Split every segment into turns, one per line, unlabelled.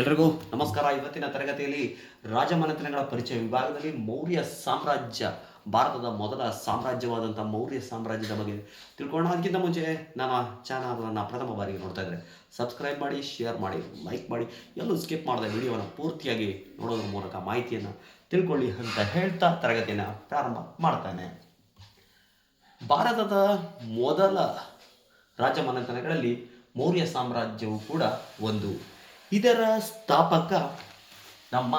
ಎಲ್ರಿಗೂ ನಮಸ್ಕಾರ. ಇವತ್ತಿನ ತರಗತಿಯಲ್ಲಿ ರಾಜಮನೆತನಗಳ ಪರಿಚಯ ವಿಭಾಗದಲ್ಲಿ ಮೌರ್ಯ ಸಾಮ್ರಾಜ್ಯ, ಭಾರತದ ಮೊದಲ ಸಾಮ್ರಾಜ್ಯವಾದಂಥ ಮೌರ್ಯ ಸಾಮ್ರಾಜ್ಯದ ಬಗ್ಗೆ ತಿಳ್ಕೊಳ್ಳೋಣ. ಅದಕ್ಕಿಂತ ಮುಂಚೆ ನಮ್ಮ ಚಾನಲನ್ನು ಪ್ರಥಮ ಬಾರಿಗೆ ನೋಡ್ತಾ ಇದ್ದರೆ ಸಬ್ಸ್ಕ್ರೈಬ್ ಮಾಡಿ ಶೇರ್ ಮಾಡಿ ಲೈಕ್ ಮಾಡಿ, ಎಲ್ಲೂ ಸ್ಕಿಪ್ ಮಾಡಿದ ವಿಡಿಯೋವನ್ನು ಪೂರ್ತಿಯಾಗಿ ನೋಡೋದ್ರ ಮೂಲಕ ಮಾಹಿತಿಯನ್ನು ತಿಳ್ಕೊಳ್ಳಿ ಅಂತ ಹೇಳ್ತಾ ತರಗತಿಯನ್ನು ಪ್ರಾರಂಭ ಮಾಡ್ತಾನೆ. ಭಾರತದ ಮೊದಲ ರಾಜಮನೆತನಗಳಲ್ಲಿ ಮೌರ್ಯ ಸಾಮ್ರಾಜ್ಯವು ಕೂಡ ಒಂದು. ಇದರ ಸ್ಥಾಪಕ ನಮ್ಮ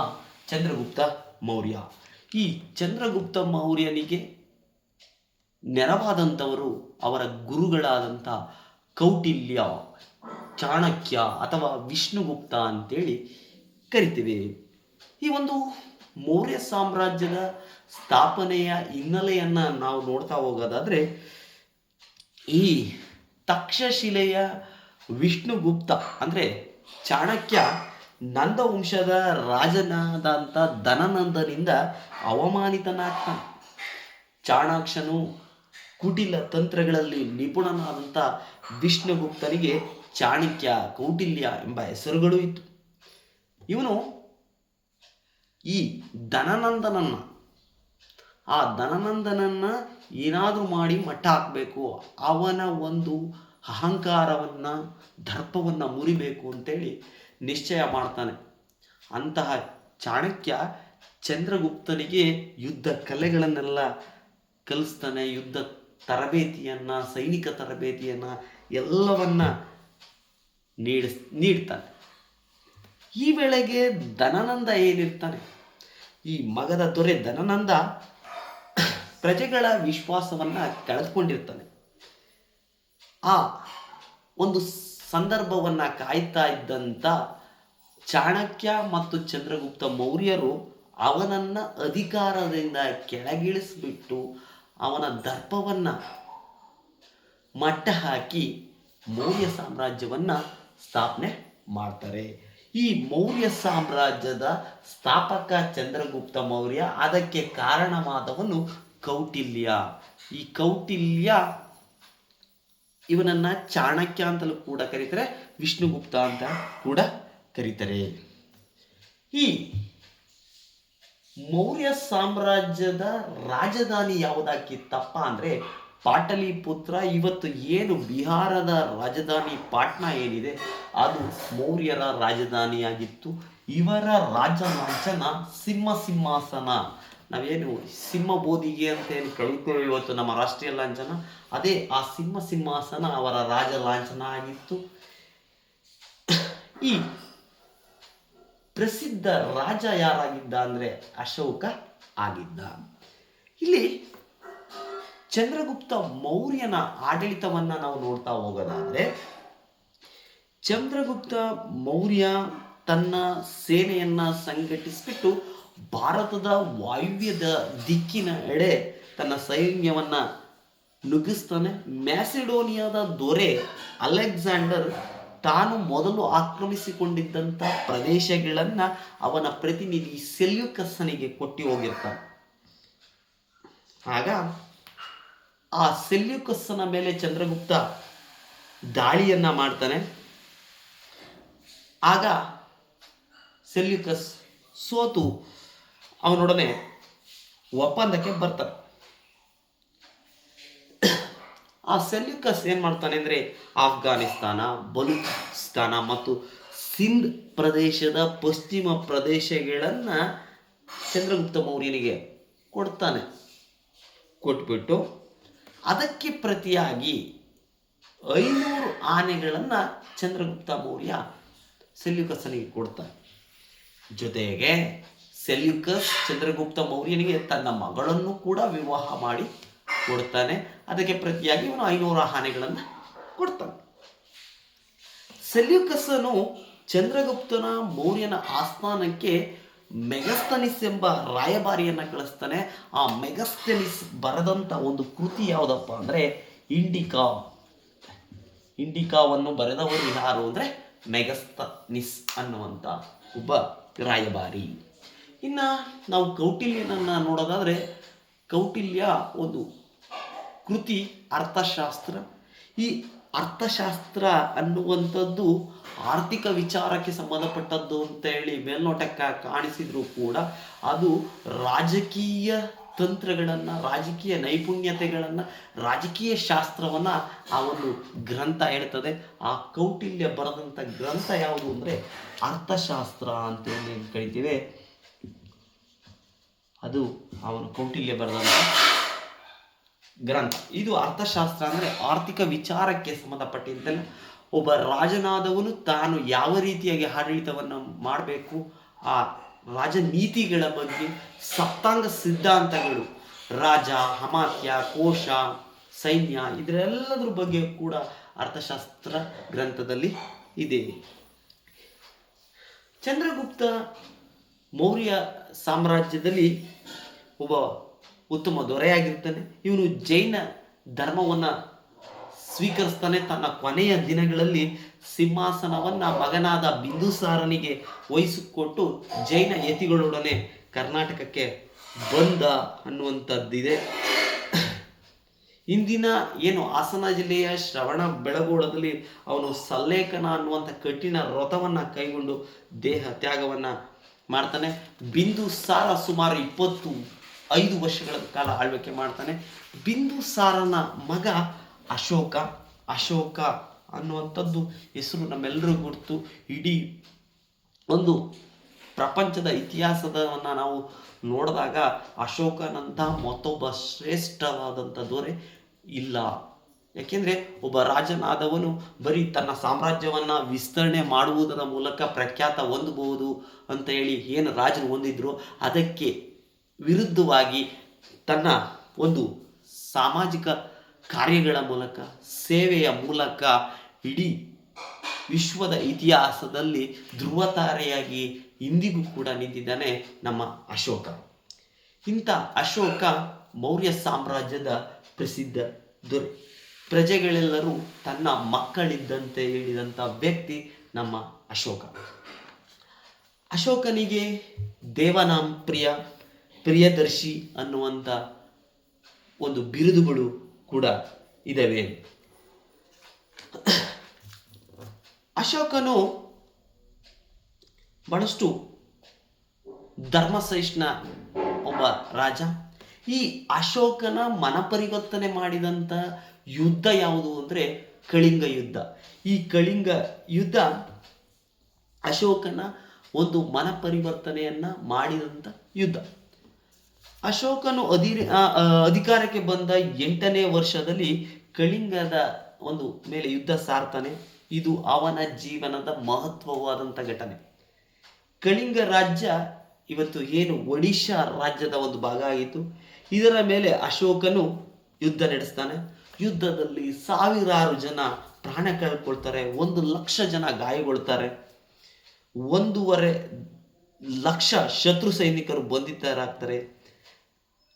ಚಂದ್ರಗುಪ್ತ ಮೌರ್ಯ. ಈ ಚಂದ್ರಗುಪ್ತ ಮೌರ್ಯನಿಗೆ ನೆರವಾದಂಥವರು ಅವರ ಗುರುಗಳಾದಂಥ ಕೌಟಿಲ್ಯ, ಚಾಣಕ್ಯ ಅಥವಾ ವಿಷ್ಣುಗುಪ್ತ ಅಂತೇಳಿ ಕರಿತೀವಿ. ಈ ಒಂದು ಮೌರ್ಯ ಸಾಮ್ರಾಜ್ಯದ ಸ್ಥಾಪನೆಯ ಹಿನ್ನೆಲೆಯನ್ನು ನಾವು ನೋಡ್ತಾ ಹೋಗೋದಾದ್ರೆ, ಈ ತಕ್ಷಶಿಲೆಯ ವಿಷ್ಣುಗುಪ್ತ ಅಂದರೆ ಚಾಣಕ್ಯ ನಂದವಂಶದ ರಾಜನಾದಂಥ ಧನನಂದನಿಂದ ಅವಮಾನಿತನಾಗ್ತಾನೆ. ಚಾಣಾಕ್ಷನು ಕುಟಿಲ ತಂತ್ರಗಳಲ್ಲಿ ನಿಪುಣನಾದಂಥ ವಿಷ್ಣುಗುಪ್ತನಿಗೆ ಚಾಣಕ್ಯ ಕೌಟಿಲ್ಯ ಎಂಬ ಹೆಸರುಗಳು ಇತ್ತು. ಇವನು ಈ ಧನನಂದನನ್ನ ಆ ಧನನಂದನನ್ನ ಏನಾದರೂ ಮಾಡಿ ಮಟ್ಟ ಹಾಕಬೇಕು. ಅವನ ಒಂದು ಅಹಂಕಾರವನ್ನು, ದರ್ಪವನ್ನು ಮುರಿಬೇಕು ಅಂತೇಳಿ ನಿಶ್ಚಯ ಮಾಡ್ತಾನೆ. ಅಂತಹ ಚಾಣಕ್ಯ ಚಂದ್ರಗುಪ್ತನಿಗೆ ಯುದ್ಧ ಕಲೆಗಳನ್ನೆಲ್ಲ ಕಲಿಸ್ತಾನೆ. ಯುದ್ಧ ತರಬೇತಿಯನ್ನು, ಸೈನಿಕ ತರಬೇತಿಯನ್ನು ಎಲ್ಲವನ್ನ ನೀಡಿಸ್ ನೀಡ್ತಾನೆ. ಈ ವೇಳೆಗೆ ಧನನಂದ ಏನಿರ್ತಾನೆ? ಈ ಮಗದ ದೊರೆ ಧನನಂದ ಪ್ರಜೆಗಳ ವಿಶ್ವಾಸವನ್ನು ಕಳೆದುಕೊಂಡಿರ್ತಾನೆ. ಆ ಒಂದು ಸಂದರ್ಭವನ್ನು ಕಾಯ್ತಾ ಇದ್ದಂಥ ಚಾಣಕ್ಯ ಮತ್ತು ಚಂದ್ರಗುಪ್ತ ಮೌರ್ಯರು ಅವನನ್ನು ಅಧಿಕಾರದಿಂದ ಕೆಳಗಿಳಿಸ್ಬಿಟ್ಟು ಅವನ ದರ್ಪವನ್ನು ಮಟ್ಟ ಹಾಕಿ ಮೌರ್ಯ ಸಾಮ್ರಾಜ್ಯವನ್ನು ಸ್ಥಾಪನೆ ಮಾಡ್ತಾರೆ. ಈ ಮೌರ್ಯ ಸಾಮ್ರಾಜ್ಯದ ಸ್ಥಾಪಕ ಚಂದ್ರಗುಪ್ತ ಮೌರ್ಯ ಅದಕ್ಕೆ ಕಾರಣವಾದವನು ಕೌಟಿಲ್ಯ. ಈ ಕೌಟಿಲ್ಯ ಇವನನ್ನ ಚಾಣಕ್ಯ ಅಂತಲೂ ಕೂಡ ಕರೀತಾರೆ, ವಿಷ್ಣುಗುಪ್ತ ಅಂತ ಕೂಡ ಕರೀತಾರೆ. ಈ ಮೌರ್ಯ ಸಾಮ್ರಾಜ್ಯದ ರಾಜಧಾನಿ ಯಾವುದಾಗಿತ್ತಪ್ಪ ಅಂದ್ರೆ ಪಾಟಲಿಪುತ್ರ, ಇವತ್ತು ಏನು ಬಿಹಾರದ ರಾಜಧಾನಿ ಪಾಟ್ನಾ ಏನಿದೆ, ಅದು ಮೌರ್ಯರ ರಾಜಧಾನಿಯಾಗಿತ್ತು. ಇವರ ರಾಜ ಸಿಂಹ ಸಿಂಹಾಸನ ನಾವೇನು ಸಿಂಹ ಬೋಧಿಗೆ ಅಂತ ಏನು ಕಳ್ಕೊಳ್ಳಿ ಇವತ್ತು ನಮ್ಮ ರಾಷ್ಟ್ರೀಯ ಲಾಂಛನ. ಅದೇ ಆ ಸಿಂಹ ಸಿಂಹಾಸನ ಅವರ ರಾಜ ಲಾಂಛನ ಆಗಿತ್ತು. ಈ ಪ್ರಸಿದ್ಧ ರಾಜ ಯಾರಾಗಿದ್ದ ಅಂದ್ರೆ ಅಶೋಕ ಆಗಿದ್ದ. ಇಲ್ಲಿ ಚಂದ್ರಗುಪ್ತ ಮೌರ್ಯನ ಆಡಳಿತವನ್ನ ನಾವು ನೋಡ್ತಾ ಹೋಗೋದಾದ್ರೆ, ಚಂದ್ರಗುಪ್ತ ಮೌರ್ಯ ತನ್ನ ಸೇನೆಯನ್ನ ಸಂಘಟಿಸಿಬಿಟ್ಟು ಭಾರತದ ವಾಯುವ್ಯದ ದಿಕ್ಕಿನ ಎಡೆ ತನ್ನ ಸೈನ್ಯವನ್ನು ನುಗ್ಗಿಸ್ತಾನೆ. ಮ್ಯಾಸಿಡೋನಿಯಾದ ದೊರೆ ಅಲೆಕ್ಸಾಂಡರ್ ತಾನು ಮೊದಲು ಆಕ್ರಮಿಸಿಕೊಂಡಿದ್ದಂಥ ಪ್ರದೇಶಗಳನ್ನು ಅವನ ಪ್ರತಿನಿಧಿ ಸೆಲ್ಯುಕಸ್ಸನಿಗೆ ಕೊಟ್ಟು ಹೋಗಿರ್ತಾನೆ. ಆಗ ಆ ಸೆಲ್ಯುಕಸ್ಸನ ಮೇಲೆ ಚಂದ್ರಗುಪ್ತ ದಾಳಿಯನ್ನ ಮಾಡ್ತಾನೆ. ಆಗ ಸೆಲ್ಯುಕಸ್ ಸೋತು. ಅವನೊಡನೆ ಒಪ್ಪಂದಕ್ಕೆ ಬರ್ತಾನೆ. ಆ ಸೆಲ್ಯುಕಸ್ ಏನು ಮಾಡ್ತಾನೆ ಅಂದರೆ ಆಫ್ಘಾನಿಸ್ತಾನ, ಬಲೂಚಿಸ್ತಾನ ಮತ್ತು ಸಿಂಧ್ ಪ್ರದೇಶದ ಪಶ್ಚಿಮ ಪ್ರದೇಶಗಳನ್ನು ಚಂದ್ರಗುಪ್ತ ಮೌರ್ಯನಿಗೆ ಕೊಡ್ತಾನೆ. ಕೊಟ್ಬಿಟ್ಟು ಅದಕ್ಕೆ ಪ್ರತಿಯಾಗಿ ಐನೂರು ಆನೆಗಳನ್ನು ಚಂದ್ರಗುಪ್ತ ಮೌರ್ಯ ಸೆಲ್ಯುಕಸ್ಸನಿಗೆ ಕೊಡ್ತಾನೆ. ಜೊತೆಗೆ ಸೆಲ್ಯುಕಸ್ ಚಂದ್ರಗುಪ್ತ ಮೌರ್ಯನಿಗೆ ತನ್ನ ಮಗಳನ್ನು ಕೂಡ ವಿವಾಹ ಮಾಡಿ ಕೊಡ್ತಾನೆ. ಅದಕ್ಕೆ ಪ್ರತಿಯಾಗಿ ಇವನು ಐನೂರ ಆನೆಗಳನ್ನು ಕೊಡ್ತಾನೆ. ಸೆಲ್ಯುಕಸ್ಸನು ಚಂದ್ರಗುಪ್ತನ ಮೌರ್ಯನ ಆಸ್ಥಾನಕ್ಕೆ ಮೆಗಸ್ತನಿಸ್ ಎಂಬ ರಾಯಭಾರಿಯನ್ನು ಕಳಿಸ್ತಾನೆ. ಆ ಮೆಗಸ್ತನಿಸ್ ಬರೆದಂತ ಒಂದು ಕೃತಿ ಯಾವುದಪ್ಪ ಅಂದ್ರೆ ಇಂಡಿಕಾ. ಇಂಡಿಕಾವನ್ನು ಬರೆದವರು ಯಾರು ಅಂದ್ರೆ ಮೆಗಸ್ತನಿಸ್ ಅನ್ನುವಂಥ ಒಬ್ಬ ರಾಯಭಾರಿ. ಇನ್ನ ನಾವು ಕೌಟಿಲ್ಯನನ್ನ ನೋಡೋದಾದ್ರೆ ಕೌಟಿಲ್ಯ ಒಂದು ಕೃತಿ ಅರ್ಥಶಾಸ್ತ್ರ. ಈ ಅರ್ಥಶಾಸ್ತ್ರ ಅನ್ನುವಂಥದ್ದು ಆರ್ಥಿಕ ವಿಚಾರಕ್ಕೆ ಸಂಬಂಧಪಟ್ಟದ್ದು ಅಂತ ಹೇಳಿ ಮೇಲ್ನೋಟಕ್ಕೆ ಕಾಣಿಸಿದರೂ ಕೂಡ ಅದು ರಾಜಕೀಯ ತಂತ್ರಗಳನ್ನು, ರಾಜಕೀಯ ನೈಪುಣ್ಯತೆಗಳನ್ನು, ರಾಜಕೀಯ ಶಾಸ್ತ್ರವನ್ನು ಆ ಒಂದು ಗ್ರಂಥ ಹೇಳ್ತದೆ. ಆ ಕೌಟಿಲ್ಯ ಬರೆದಂಥ ಗ್ರಂಥ ಯಾವುದು ಅಂದರೆ ಅರ್ಥಶಾಸ್ತ್ರ ಅಂತೇಳಿ ಕರಿತೀವಿ. ಅದು ಅವನು ಕೌಟಿಲ್ಯ ಬರೆದಂಥ ಗ್ರಂಥ. ಇದು ಅರ್ಥಶಾಸ್ತ್ರ ಅಂದರೆ ಆರ್ಥಿಕ ವಿಚಾರಕ್ಕೆ ಸಂಬಂಧಪಟ್ಟಿದ್ದಲ್ಲ. ಒಬ್ಬ ರಾಜನಾದವನು ತಾನು ಯಾವ ರೀತಿಯಾಗಿ ಆಡಳಿತವನ್ನು ಮಾಡಬೇಕು? ಆ ರಾಜನೀತಿಗಳ ಬಗ್ಗೆ ಸಪ್ತಾಂಗ ಸಿದ್ಧಾಂತಗಳು, ರಾಜ, ಅಮಾತ್ಯ, ಕೋಶ, ಸೈನ್ಯ ಇದರೆಲ್ಲದ್ರ ಬಗ್ಗೆ ಕೂಡ ಅರ್ಥಶಾಸ್ತ್ರ ಗ್ರಂಥದಲ್ಲಿ ಇದೆ. ಚಂದ್ರಗುಪ್ತ ಮೌರ್ಯ ಸಾಮ್ರಾಜ್ಯದಲ್ಲಿ ಒಬ್ಬ ಉತ್ತಮ ದೊರೆಯಾಗಿರ್ತಾನೆ ಇವನು ಜೈನ ಧರ್ಮವನ್ನು ಸ್ವೀಕರಿಸ್ತಾನೆ. ತನ್ನ ಕೊನೆಯ ದಿನಗಳಲ್ಲಿ ಸಿಂಹಾಸನವನ್ನು ಮಗನಾದ ಬಿಂದುಸಾರನಿಗೆ ವಹಿಸಿಕೊಟ್ಟು ಜೈನ ಯತಿಗಳೊಡನೆ ಕರ್ನಾಟಕಕ್ಕೆ ಬಂದ ಅನ್ನುವಂಥದ್ದಿದೆ. ಇಂದಿನ ಏನು ಹಾಸನ ಜಿಲ್ಲೆಯ ಶ್ರವಣ ಬೆಳಗೋಳದಲ್ಲಿ ಅವನು ಸಲ್ಲೇಖನ ಅನ್ನುವಂಥ ಕಠಿಣ ವ್ರತವನ್ನು ಕೈಗೊಂಡು ದೇಹ ತ್ಯಾಗವನ್ನ ಮಾಡ್ತಾನೆ. ಬಿಂದು ಸಾರ ಸುಮಾರು ಇಪ್ಪತ್ತು, ಐದು ವರ್ಷಗಳ ಕಾಲ ಆಳ್ವಿಕೆ ಮಾಡ್ತಾನೆ. ಬಿಂದು ಸಾರನ ಮಗ ಅಶೋಕ ಅಶೋಕ ಅನ್ನುವಂಥದ್ದು ಹೆಸರು ನಮ್ಮೆಲ್ಲರೂ ಗುರ್ತು. ಇಡೀ ಒಂದು ಪ್ರಪಂಚದ ಇತಿಹಾಸದವನ್ನು ನಾವು ನೋಡಿದಾಗ ಅಶೋಕನಂತ ಮತ್ತೊಬ್ಬ ಶ್ರೇಷ್ಠವಾದಂಥ ದೊರೆ ಇಲ್ಲ. ಯಾಕೆಂದರೆ ಒಬ್ಬ ರಾಜನಾದವನು ಬರೀ ತನ್ನ ಸಾಮ್ರಾಜ್ಯವನ್ನು ವಿಸ್ತರಣೆ ಮಾಡುವುದರ ಮೂಲಕ ಪ್ರಖ್ಯಾತ ಹೊಂದಬಹುದು ಅಂತ ಹೇಳಿ ಏನು ರಾಜನು ಹೊಂದಿದ್ರು, ಅದಕ್ಕೆ ವಿರುದ್ಧವಾಗಿ ತನ್ನ ಒಂದು ಸಾಮಾಜಿಕ ಕಾರ್ಯಗಳ ಮೂಲಕ, ಸೇವೆಯ ಮೂಲಕ ಇಡೀ ವಿಶ್ವದ ಇತಿಹಾಸದಲ್ಲಿ ಧ್ರುವತಾರೆಯಾಗಿ ಇಂದಿಗೂ ಕೂಡ ನಿಂತಿದ್ದಾನೆ ನಮ್ಮ ಅಶೋಕ. ಇಂಥ ಅಶೋಕ ಮೌರ್ಯ ಸಾಮ್ರಾಜ್ಯದ ಪ್ರಸಿದ್ಧ ದೊರೆ ಪ್ರಜೆಗಳೆಲ್ಲರೂ ತನ್ನ ಮಕ್ಕಳಿದ್ದಂತೆ ಹೇಳಿದಂಥ ವ್ಯಕ್ತಿ ನಮ್ಮ ಅಶೋಕ. ಅಶೋಕನಿಗೆ ದೇವನಾಂ ಪ್ರಿಯ, ಪ್ರಿಯದರ್ಶಿ ಅನ್ನುವಂಥ ಒಂದು ಬಿರುದುಗಳು ಕೂಡ ಇದ್ದಾವೆ ಅಶೋಕನು ಬಹಳಷ್ಟು ಧರ್ಮಸಹಿಷ್ಣ ಒಬ್ಬ ರಾಜ. ಈ ಅಶೋಕನ ಮನಪರಿವರ್ತನೆ ಮಾಡಿದಂಥ ಯುದ್ಧ ಯಾವುದು ಅಂದರೆ ಕಳಿಂಗ ಯುದ್ಧ. ಈ ಕಳಿಂಗ ಯುದ್ಧ ಅಶೋಕನ ಒಂದು ಮನಪರಿವರ್ತನೆಯನ್ನು ಮಾಡಿದಂಥ ಯುದ್ಧ. ಅಶೋಕನು ಅಧಿ ಆ, ಆ, ಅಧಿಕಾರಕ್ಕೆ ಬಂದ ಎಂಟನೇ ವರ್ಷದಲ್ಲಿ ಕಳಿಂಗದ ಒಂದು ಮೇಲೆ ಯುದ್ಧ ಸಾರ್ತಾನೆ. ಇದು ಅವನ ಜೀವನದ ಮಹತ್ವವಾದಂಥ ಘಟನೆ. ಕಳಿಂಗ ರಾಜ್ಯ ಇವತ್ತು ಏನು ಒಡಿಶಾ ರಾಜ್ಯದ ಒಂದು ಭಾಗ ಆಗಿತ್ತು. ಇದರ ಮೇಲೆ ಅಶೋಕನು ಯುದ್ಧ ನಡೆಸ್ತಾನೆ. ಯುದ್ಧದಲ್ಲಿ ಸಾವಿರಾರು ಜನ ಪ್ರಾಣ ಕಳ್ಕೊಳ್ತಾರೆ, ಒಂದು ಲಕ್ಷ ಜನ ಗಾಯಗೊಳ್ತಾರೆ. ಒಂದೂವರೆ ಲಕ್ಷ ಶತ್ರು ಸೈನಿಕರು ಬಂಧಿತರಾಗ್ತಾರೆ.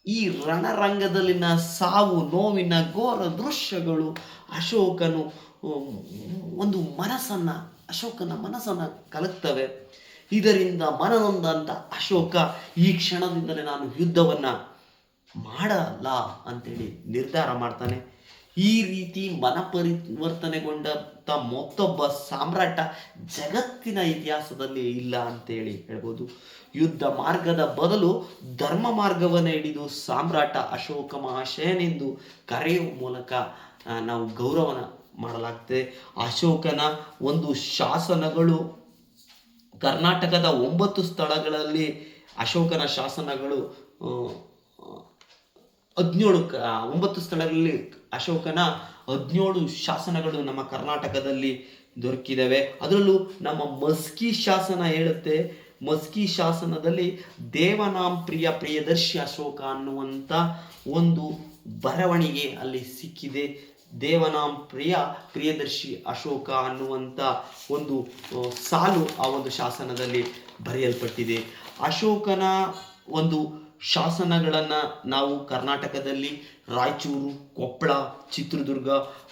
ಈ ರಣರಂಗದಲ್ಲಿನ ಸಾವು, ನೋವಿನ ಘೋರ ದೃಶ್ಯಗಳು ಅಶೋಕನು, ಒಂದು ಮನಸ್ಸನ್ನು, ಅಶೋಕನ ಮನಸ್ಸನ್ನು ಕಲಕ್ತವೆ. ಇದರಿಂದ ಮನನೊಂದಂತ ಅಶೋಕ, ಈ ಕ್ಷಣದಿಂದಲೇ ನಾನು ಯುದ್ಧವನ್ನು ಮಾಡಲ್ಲ ಅಂತೇಳಿ ನಿರ್ಧಾರ ಮಾಡ್ತಾನೆ. ಈ ರೀತಿ ಮನ ಪರಿವರ್ತನೆಗೊಂಡಂತ ಮತ್ತೊಬ್ಬ ಸಾಮ್ರಾಟ ಜಗತ್ತಿನ ಇತಿಹಾಸದಲ್ಲಿ ಇಲ್ಲ ಅಂತೇಳಿ ಹೇಳ್ಬೋದು. ಯುದ್ಧ ಮಾರ್ಗದ ಬದಲು ಧರ್ಮ ಮಾರ್ಗವನ್ನು ಹಿಡಿದು ಸಾಮ್ರಾಟ ಅಶೋಕ ಮಹಾಶಯನೆಂದು ಕರೆಯುವ ಮೂಲಕ ನಾವು ಗೌರವನ ಮಾಡಲಾಗ್ತದೆ. ಅಶೋಕನ ಒಂದು ಶಾಸನಗಳು ಕರ್ನಾಟಕದ ಒಂಬತ್ತು ಸ್ಥಳಗಳಲ್ಲಿ ಅಶೋಕನ ಶಾಸನಗಳು ಹದಿನೇಳು ಒಂಬತ್ತು ಸ್ಥಳಗಳಲ್ಲಿ ಅಶೋಕನ ಹದಿನೇಳು ಶಾಸನಗಳು ನಮ್ಮ ಕರ್ನಾಟಕದಲ್ಲಿ ದೊರಕಿದವೆ. ಅದರಲ್ಲೂ ನಮ್ಮ ಮಸ್ಕಿ ಶಾಸನ ಹೇಳುತ್ತೆ. ಮಸ್ಕಿ ಶಾಸನದಲ್ಲಿ ದೇವನಾಂ ಪ್ರಿಯ ಪ್ರಿಯದರ್ಶಿ ಅಶೋಕ ಅನ್ನುವಂಥ ಒಂದು ಬರವಣಿಗೆ ಅಲ್ಲಿ ಸಿಕ್ಕಿದೆ. ದೇವನಾಂ ಪ್ರಿಯ ಪ್ರಿಯದರ್ಶಿ ಅಶೋಕ ಅನ್ನುವಂಥ ಒಂದು ಸಾಲು ಆ ಒಂದು ಶಾಸನದಲ್ಲಿ ಬರೆಯಲ್ಪಟ್ಟಿದೆ. ಅಶೋಕನ ಒಂದು ಶಾಸನಗಳನ್ನು ನಾವು ಕರ್ನಾಟಕದಲ್ಲಿ ರಾಯಚೂರು, ಕೊಪ್ಪಳ, ಚಿತ್ರದುರ್ಗ,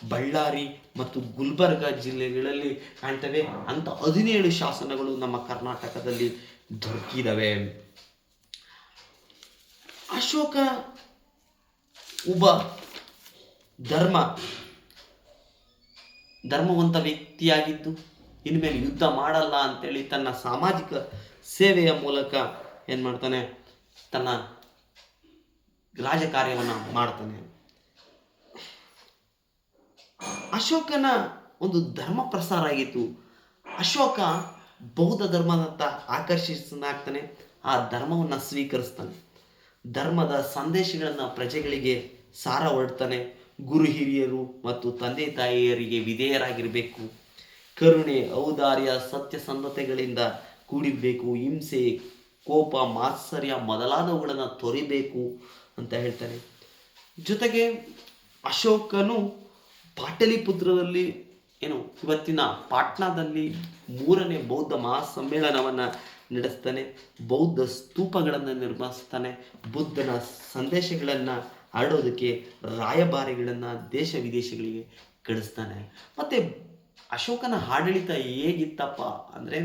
ಬಳ್ಳಾರಿ ಮತ್ತು ಗುಲ್ಬರ್ಗ ಜಿಲ್ಲೆಗಳಲ್ಲಿ ಕಾಣ್ತವೆ. ಅಂತ ಹದಿನೇಳು ಶಾಸನಗಳು ನಮ್ಮ ಕರ್ನಾಟಕದಲ್ಲಿ ದೊರಕಿದವೆ. ಅಶೋಕ ಒಬ್ಬ ಧರ್ಮ, ಧರ್ಮವಂತ ವ್ಯಕ್ತಿಯಾಗಿದ್ದು, ಇನ್ಮೇಲೆ ಯುದ್ಧ ಮಾಡಲ್ಲ ಅಂತೇಳಿ ತನ್ನ ಸಾಮಾಜಿಕ ಸೇವೆಯ ಮೂಲಕ ಏನು ಮಾಡ್ತಾನೆ ತನ್ನ ರಾಜಕಾರ್ಯವನ್ನು ಮಾಡ್ತಾನೆ. ಅಶೋಕನ ಒಂದು ಧರ್ಮ ಪ್ರಸಾರ ಆಗಿತ್ತು. ಅಶೋಕ ಬೌದ್ಧ ಧರ್ಮದಂತ ಆಕರ್ಷಿಸನಾಗ್ತಾನೆ, ಆ ಧರ್ಮವನ್ನು ಸ್ವೀಕರಿಸ್ತಾನೆ. ಧರ್ಮದ ಸಂದೇಶಗಳನ್ನು ಪ್ರಜೆಗಳಿಗೆ ಸಾರ ಹೊರಡ್ತಾನೆ. ಗುರು ಹಿರಿಯರು ಮತ್ತು ತಂದೆ ತಾಯಿಯರಿಗೆ ವಿಧೇಯರಾಗಿರಬೇಕು. ಕರುಣೆ, ಔದಾರ್ಯ ಸತ್ಯಸಂಧತೆಗಳಿಂದ ಕೂಡಿರಬೇಕು. ಹಿಂಸೆ ಕೋಪ, ಮಾತ್ಸರ್ಯ ಮೊದಲಾದವುಗಳನ್ನು ತೊರಿಬೇಕು ಅಂತ ಹೇಳ್ತಾನೆ ಜೊತೆಗೆ ಅಶೋಕನು ಪಾಟಲಿಪುತ್ರದಲ್ಲಿ ಏನು, ಇವತ್ತಿನ ಪಾಟ್ನಾದಲ್ಲಿ ಮೂರನೇ ಬೌದ್ಧ ಮಹಾಸಮ್ಮೇಳನವನ್ನು ನಡೆಸ್ತಾನೆ. ಬೌದ್ಧ ಸ್ತೂಪಗಳನ್ನು ನಿರ್ಮಿಸ್ತಾನೆ. ಬುದ್ಧನ ಸಂದೇಶಗಳನ್ನು ಹರಡೋದಕ್ಕೆ ರಾಯಭಾರಿಗಳನ್ನು ದೇಶ ವಿದೇಶಗಳಿಗೆ ಕಳಿಸ್ತಾನೆ. ಮತ್ತು ಅಶೋಕನ ಆಡಳಿತ ಹೇಗಿತ್ತಪ್ಪ ಅಂದರೆ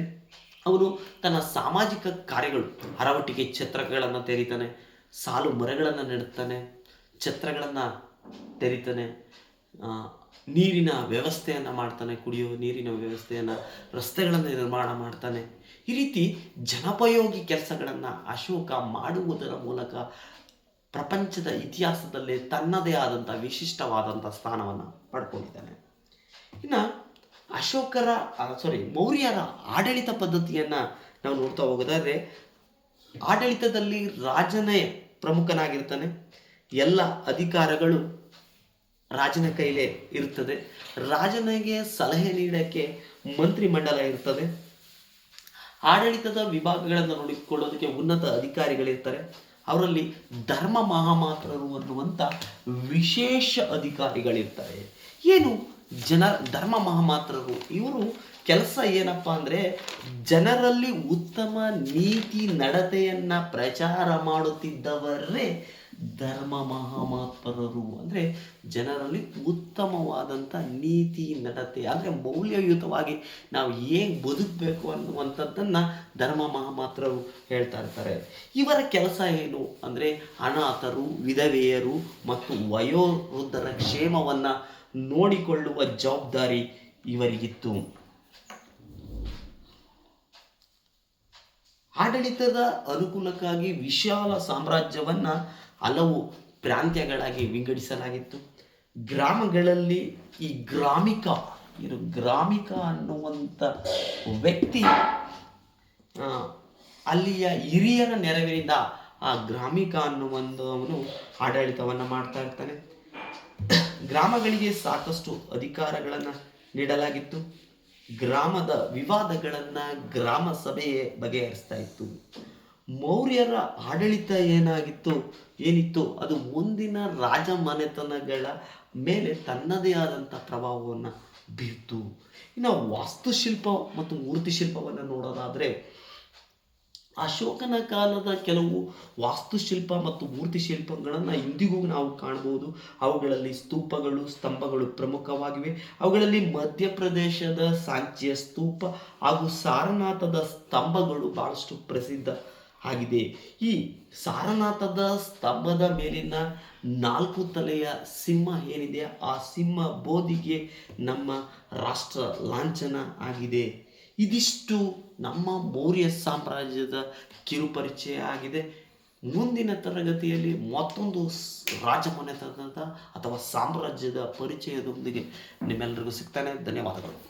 ಅವನು ತನ್ನ ಸಾಮಾಜಿಕ ಕಾರ್ಯಗಳು, ಹರವಟ್ಟಿಗೆ ಛತ್ರಗಳನ್ನು ತೆರೀತಾನೆ, ಸಾಲು ಮರಗಳನ್ನು ನೆಡುತ್ತಾನೆ ಛತ್ರಗಳನ್ನು ತೆರೀತಾನೆ ನೀರಿನ ವ್ಯವಸ್ಥೆಯನ್ನು ಮಾಡ್ತಾನೆ ಕುಡಿಯುವ ನೀರಿನ ವ್ಯವಸ್ಥೆಯನ್ನು, ರಸ್ತೆಗಳನ್ನು ನಿರ್ಮಾಣ ಮಾಡ್ತಾನೆ. ಈ ರೀತಿ ಜನಪಯೋಗಿ ಕೆಲಸಗಳನ್ನು ಅಶೋಕ ಮಾಡುವುದರ ಮೂಲಕ ಪ್ರಪಂಚದ ಇತಿಹಾಸದಲ್ಲೇ ತನ್ನದೇ ಆದಂಥ ವಿಶಿಷ್ಟವಾದಂಥ ಸ್ಥಾನವನ್ನು ಪಡ್ಕೊಂಡಿದ್ದಾನೆ. ಇನ್ನು ಅಶೋಕರ ಸಾರಿ ಮೌರ್ಯರ ಆಡಳಿತ ಪದ್ಧತಿಯನ್ನು ನಾವು ನೋಡ್ತಾ ಹೋಗೋದಾದ್ರೆ, ಆಡಳಿತದಲ್ಲಿ ರಾಜನೇ ಪ್ರಮುಖನಾಗಿರ್ತಾನೆ. ಎಲ್ಲ ಅಧಿಕಾರಗಳು ರಾಜನ ಕೈಲೇ ಇರ್ತದೆ. ರಾಜನಿಗೆ ಸಲಹೆ ನೀಡೋಕ್ಕೆ ಮಂತ್ರಿಮಂಡಲ ಇರ್ತದೆ. ಆಡಳಿತದ ವಿಭಾಗಗಳನ್ನು ನೋಡಿಕೊಳ್ಳೋದಕ್ಕೆ ಉನ್ನತ ಅಧಿಕಾರಿಗಳಿರ್ತಾರೆ. ಅವರಲ್ಲಿ ಧರ್ಮ ಮಹಾಮಾತ್ರರು ಅನ್ನುವಂಥ ವಿಶೇಷ ಅಧಿಕಾರಿಗಳಿರ್ತಾರೆ. ಏನು? ಜನ ಧರ್ಮ ಮಹಾಮಾತ್ರರು, ಇವರು ಕೆಲಸ ಏನಪ್ಪ ಅಂದರೆ ಜನರಲ್ಲಿ ಉತ್ತಮ ನೀತಿ ನಡತೆಯನ್ನು ಪ್ರಚಾರ ಮಾಡುತ್ತಿದ್ದವರೇ ಧರ್ಮ ಮಹಾಮಾತ್ರರು. ಅಂದರೆ ಜನರಲ್ಲಿ ಉತ್ತಮವಾದಂಥ ನೀತಿ ನಡತೆ, ಅಂದರೆ ಮೌಲ್ಯಯುತವಾಗಿ ನಾವು ಹೇಗೆ ಬದುಕಬೇಕು ಅನ್ನುವಂಥದ್ದನ್ನು ಧರ್ಮ ಮಹಾಮಾತ್ರರು ಹೇಳ್ತಾ ಇರ್ತಾರೆ. ಇವರ ಕೆಲಸ ಏನು ಅಂದರೆ ಅನಾಥರು, ವಿಧವೆಯರು ಮತ್ತು ವಯೋವೃದ್ಧರ ಕ್ಷೇಮವನ್ನು ನೋಡಿಕೊಳ್ಳುವ ಜವಾಬ್ದಾರಿ ಇವರಿಗಿತ್ತು. ಆಡಳಿತದ ಅನುಕೂಲಕ್ಕಾಗಿ ವಿಶಾಲ ಸಾಮ್ರಾಜ್ಯವನ್ನ ಹಲವು ಪ್ರಾಂತ್ಯಗಳಾಗಿ ವಿಂಗಡಿಸಲಾಗಿತ್ತು. ಗ್ರಾಮಗಳಲ್ಲಿ ಈ ಗ್ರಾಮಿಕ ಇದು ಗ್ರಾಮಿಕ ಅನ್ನುವಂಥ ವ್ಯಕ್ತಿ ಅಲ್ಲಿಯ ಹಿರಿಯರ ನೆರವಿನಿಂದ ಆ ಗ್ರಾಮಿಕ ಅನ್ನುವಂಥವನು ಆಡಳಿತವನ್ನು ಮಾಡ್ತಾ ಇರ್ತಾನೆ. ಗ್ರಾಮಗಳಿಗೆ ಸಾಕಷ್ಟು ಅಧಿಕಾರಗಳನ್ನು ನೀಡಲಾಗಿತ್ತು. ಗ್ರಾಮದ ವಿವಾದಗಳನ್ನು ಗ್ರಾಮ ಸಭೆಯೇ ಬಗೆಹರಿಸ್ತಾ ಇತ್ತು. ಮೌರ್ಯರ ಆಡಳಿತ ಏನಾಗಿತ್ತು, ಏನಿತ್ತು? ಅದು ಮುಂದಿನ ರಾಜಮನೆತನಗಳ ಮೇಲೆ ತನ್ನದೇ ಆದಂಥ ಪ್ರಭಾವವನ್ನು ಬೀರ್ತು. ಇನ್ನು ವಾಸ್ತುಶಿಲ್ಪ ಮತ್ತು ಮೂರ್ತಿಶಿಲ್ಪವನ್ನು ನೋಡೋದಾದರೆ ಅಶೋಕನ ಕಾಲದ ಕೆಲವು ವಾಸ್ತುಶಿಲ್ಪ ಮತ್ತು ಮೂರ್ತಿಶಿಲ್ಪಗಳನ್ನು ಇಂದಿಗೂ ನಾವು ಕಾಣಬಹುದು. ಅವುಗಳಲ್ಲಿ ಸ್ತೂಪಗಳು, ಸ್ತಂಭಗಳು ಪ್ರಮುಖವಾಗಿವೆ. ಅವುಗಳಲ್ಲಿ ಮಧ್ಯಪ್ರದೇಶದ ಸಾಂಚಿಯ ಸ್ತೂಪ ಹಾಗೂ ಸಾರನಾಥದ ಸ್ತಂಭಗಳು ಬಹಳಷ್ಟು ಪ್ರಸಿದ್ಧ ಆಗಿದೆ ಈ ಸಾರನಾಥದ ಸ್ತಂಭದ ಮೇಲಿನ ನಾಲ್ಕು ತಲೆಯ ಸಿಂಹ ಏನಿದೆ? ಆ ಸಿಂಹ ಬೋಧಿಗೆ ನಮ್ಮ ರಾಷ್ಟ್ರ ಲಾಂಛನ ಆಗಿದೆ. ಇದಿಷ್ಟು ನಮ್ಮ ಮೌರ್ಯ ಸಾಮ್ರಾಜ್ಯದ ಕಿರುಪರಿಚಯ ಆಗಿದೆ. ಮುಂದಿನ ತರಗತಿಯಲ್ಲಿ ಮತ್ತೊಂದು ರಾಜಮನೆತನದ ಅಥವಾ ಸಾಮ್ರಾಜ್ಯದ ಪರಿಚಯದೊಂದಿಗೆ ನಿಮ್ಮೆಲ್ಲರಿಗೂ ಸಿಗ್ತಾನೆ. ಧನ್ಯವಾದಗಳು.